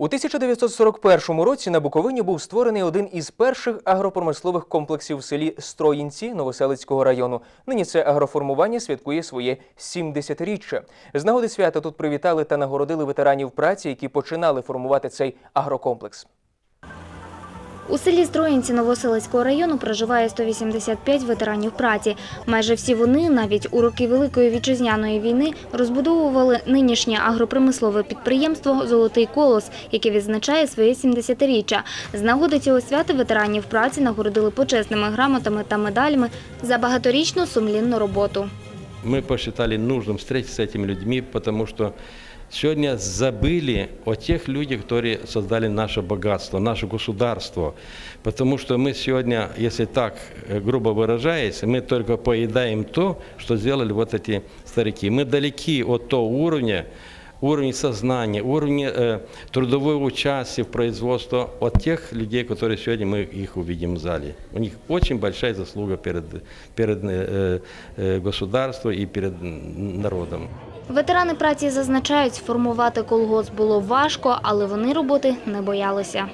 У 1941 році на Буковині був створений один із перших агропромислових комплексів в селі Строїнці Новоселицького району. Нині це агроформування святкує своє 70-річчя. З нагоди свята тут привітали та нагородили ветеранів праці, які починали формувати цей агрокомплекс. У селі Строїнці Новоселицького району проживає 185 ветеранів праці. Майже всі вони, навіть у роки Великої вітчизняної війни, розбудовували нинішнє агропромислове підприємство Золотий колос, яке відзначає своє 70-річчя. З нагоди цього свята ветеранів праці нагородили почесними грамотами та медалями за багаторічну сумлінну роботу Мы посчитали нужным встретиться с этими людьми, потому что сегодня забыли о тех людях, которые создали наше богатство, наше государство. Потому что мы сегодня, если так э, грубо выражаясь, мы только поедаем то, что сделали вот эти старики. Мы далеки от того уровня, уровня сознания, уровня э, трудового участия в производстве от тех людей, которые сегодня мы их увидим в зале. У них очень большая заслуга перед, перед э, э, государством и перед м, народом. Ветерани праці зазначають, формувати колгосп було важко, але вони роботи не боялися.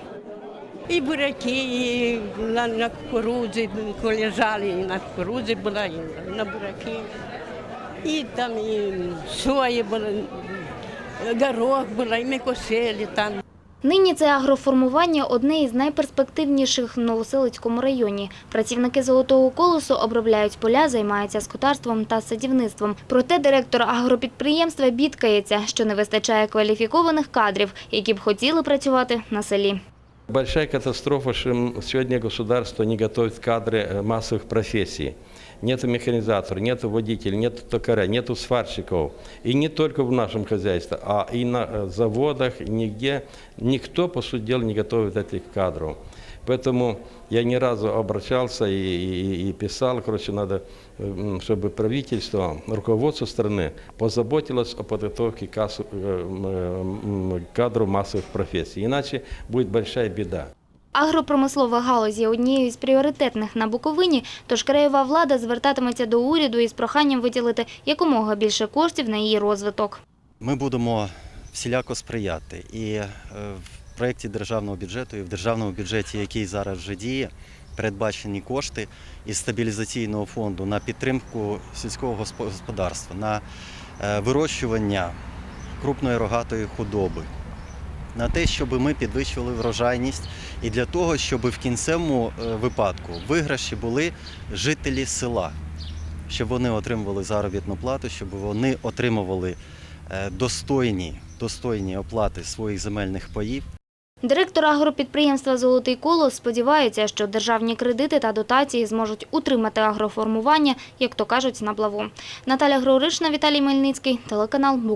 І буряки, і на, на кукурудзі, коли лежали, і на кукурудзі була, і на буряки. І там і сої було, горох була, і там. Нині це агроформування одне із найперспективніших в Новоселицькому районі. Працівники золотого колосу обробляють поля, займаються скотарством та садівництвом. Проте директор агропідприємства бідкається, що не вистачає кваліфікованих кадрів, які б хотіли працювати на селі. Большая катастрофа, что м, сегодня государство не готовит кадры э, массовых профессий. Нет механизаторов, нет водителей, нет токаря, нет сварщиков. И не только в нашем хозяйстве, а и на э, заводах, нигде. Никто, по сути дела, не готовит этих кадров. Поэтому я ни разу обращался и, и- и писал, короче, надо, м, чтобы правительство, руководство страны позаботилось о подготовке кассу- э, м, м, кадров массовых профессий. Иначе будет большая беда. Агропромислова галузь є однією з пріоритетних на Буковині, тож краєва влада звертатиметься до уряду із проханням виділити якомога більше коштів на її розвиток. Ми будемо всіляко сприяти. І е, проєкті державного бюджету, і в державному бюджеті, який зараз вже діє, передбачені кошти із стабілізаційного фонду на підтримку сільського господарства, на е, вирощування крупної рогатої худоби. На те, щоб ми підвищували врожайність, і для того, щоб в кінцевому е, випадку виграші були жителі села, щоб вони отримували заробітну плату, щоб вони отримували е, достойні, достойні оплати своїх земельних паїв. Директор агропідприємства Золотий колос сподівається, що державні кредити та дотації зможуть утримати агроформування, як то кажуть, на плаву. Наталя Гроришна, Віталій Мельницький, телеканал БУК.